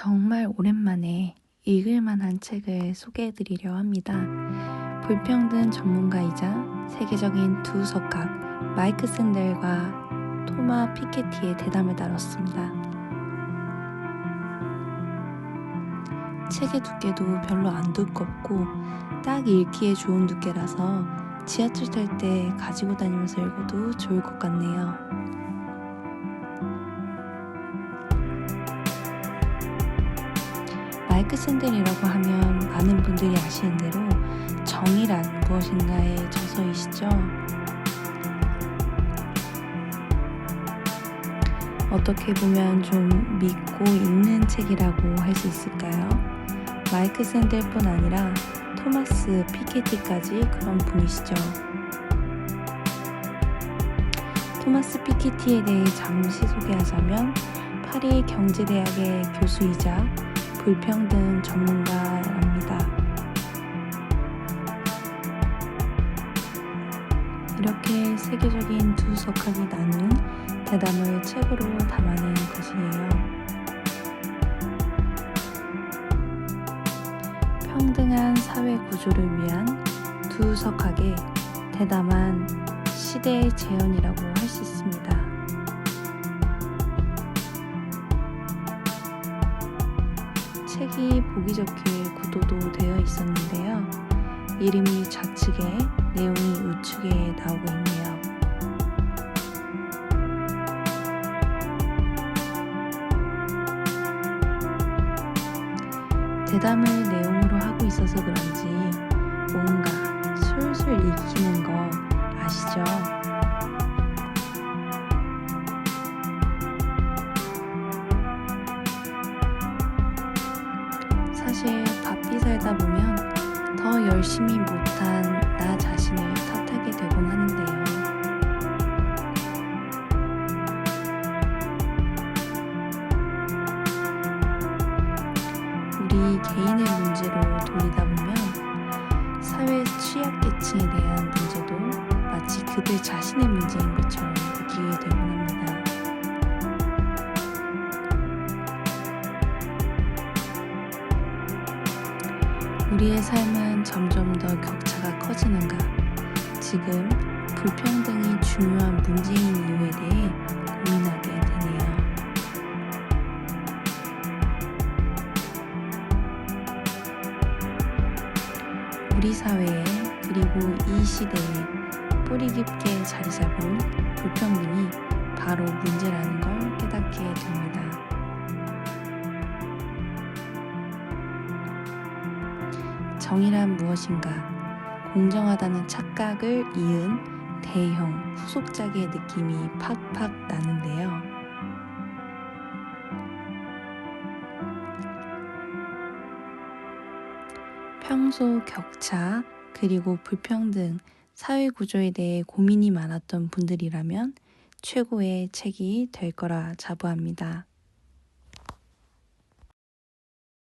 정말 오랜만에 읽을 만한 책을 소개해 드리려 합니다. 불평등 전문가이자 세계적인 두 석학 마이크 샌델과 토마 피케티의 대담을 다뤘습니다. 책의 두께도 별로 안 두껍고 딱 읽기에 좋은 두께라서 지하철 탈 때 가지고 다니면서 읽어도 좋을 것 같네요. 마이크 샌델이라고 하면 많은 분들이 아시는 대로 정의란 무엇인가의 저서이시죠. 어떻게 보면 좀 믿고 읽는 책이라고 할 수 있을까요? 마이크 샌델뿐 아니라 토마스 피케티까지 그런 분이시죠. 토마스 피케티에 대해 잠시 소개하자면 파리 경제대학의 교수이자 불평등 전문가랍니다. 이렇게 세계적인 두 석학이 나눈 대담을 책으로 담아낸 것이에요. 평등한 사회 구조를 위한 두 석학의 대담한 시대의 재현이라고 할 수 있습니다. 책이 보기 좋게 구도도 되어 있었는데요. 이름이 좌측에 내용이 우측에 나오고 있네요. 대담을 내용으로 하고 있어서 그런지 뭔가 술술 읽히는 거 아시죠? 사실 바삐 살다 보면 더 열심히 못한 나 자신을 탓하게 되곤 하는데요. 우리 개인의 문제로 돌리다 보면 사회 취약계층에 대한 문제도 마치 그들 자신의 문제인 것 우리의 삶은 점점 더 격차가 커지는가? 지금 불평등이 중요한 문제인 이유에 대해 고민하게 되네요. 우리 사회에 그리고 이 시대에 뿌리 깊게 자리 잡은 불평등이 바로 문제라는 걸 깨닫게 됩니다. 정의란 무엇인가? 공정하다는 착각을 이은 대형 후속작의 느낌이 팍팍 나는데요. 평소 격차 그리고 불평등 사회 구조에 대해 고민이 많았던 분들이라면 최고의 책이 될 거라 자부합니다.